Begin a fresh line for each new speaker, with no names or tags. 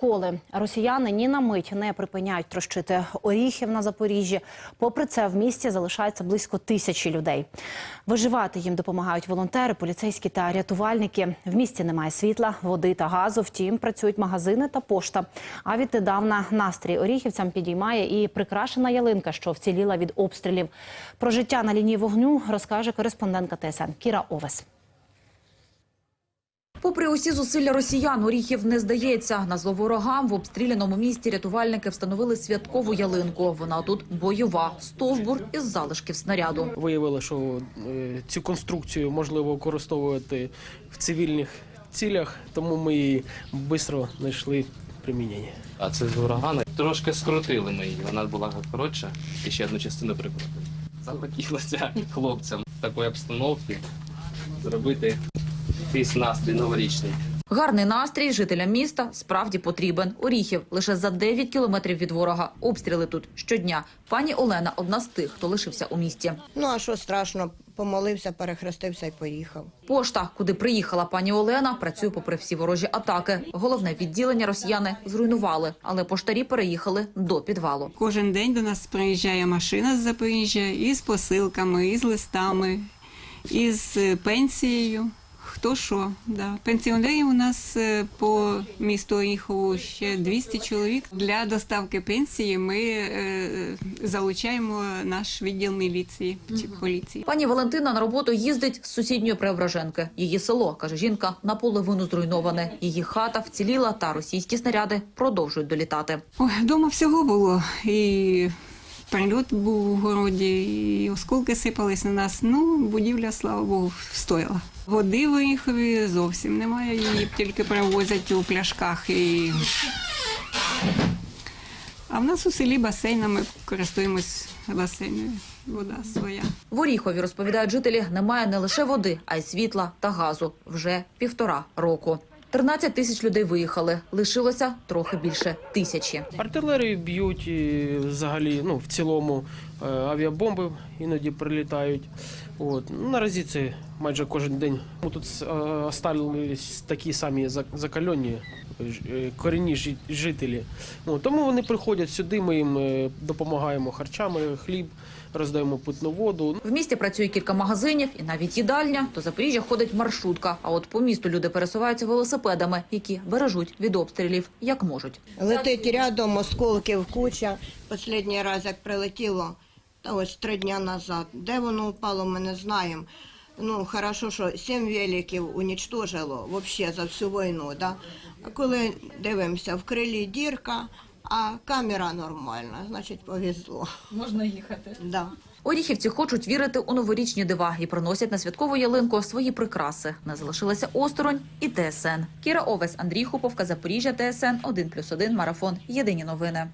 школи. Росіяни ні на мить не припиняють трощити оріхів на Запоріжжі. Попри це, в місті залишається близько тисячі людей. Виживати їм допомагають волонтери, поліцейські та рятувальники. В місті немає світла, води та газу. Втім, працюють магазини та пошта. А віднедавна настрій оріхівцям підіймає і прикрашена ялинка, що вціліла від обстрілів. Про життя на лінії вогню розкаже кореспондентка ТСН Кіра Овес.
Попри усі зусилля росіян, Оріхів не здається. На зло ворогам в обстріляному місті рятувальники встановили святкову ялинку. Вона тут бойова, стовбур із залишків снаряду.
Виявили, що е, цю конструкцію можливо використовувати в цивільних цілях, тому ми її швидко знайшли примінення.
А це з урагана. Трошки скрутили ми її. Вона була коротша і ще одну частину прикрутили. Захотілося хлопцям такої обстановки зробити якийсь настрій новорічний.
Гарний настрій жителям міста справді потрібен. Оріхів лише за 9 кілометрів від ворога. Обстріли тут щодня. Пані Олена одна з тих, хто лишився у місті.
Ну а що страшно, помолився, перехрестився і поїхав.
Пошта, куди приїхала пані Олена, працює попри всі ворожі атаки. Головне відділення росіяни зруйнували, але поштарі переїхали до підвалу.
Кожен день до нас приїжджає машина з Запоріжжя із посилками, із листами, із пенсією. Хто що, да. Пенсіонерів у нас е, по місту Оріхову ще 200 чоловік. Для доставки пенсії ми е, залучаємо наш відділ міліції чи поліції.
Пані Валентина на роботу їздить з сусідньої Преображенки. Її село, каже жінка, наполовину зруйноване. Її хата вціліла, та російські снаряди продовжують долітати.
Ой, вдома всього було. І прильот був у городі, і осколки сипались на нас. Ну, будівля, слава Богу, встояла. Води в Оріхові зовсім немає, її тільки привозять у пляшках. І... А в нас у селі басейн, а ми користуємось басейною. Вода своя.
В Оріхові, розповідають жителі, немає не лише води, а й світла та газу вже півтора року. 13 тисяч людей виїхали, лишилося трохи більше тисячі.
Артилерію б'ють взагалі, ну в цілому е, авіабомби іноді прилітають. От ну, наразі це майже кожен день. Ну, тут е, такі самі зак- закальонні ж- е, корінні жи- жителі. От, тому вони приходять сюди. Ми їм е, допомагаємо харчами, хліб, роздаємо питну воду.
В місті працює кілька магазинів і навіть їдальня. До Запоріжжя ходить маршрутка. А от по місту люди пересуваються велосипедами, які бережуть від обстрілів як можуть.
Летить рядом, осколків куча. Останній раз, як прилетіло, та ось три дня назад. Де воно впало, ми не знаємо. Ну, хорошо, що сім великів унічтожило взагалі за всю війну. Да? А коли дивимося, в крилі дірка, а камера нормальна, значить повезло.
Можна їхати.
Да.
Оріхівці хочуть вірити у новорічні дива і приносять на святкову ялинку свої прикраси. Не залишилася осторонь і ТСН. Кіра Овес, Андрій Хуповка, Запоріжжя, ТСН 1+,1, Марафон. Єдині новини.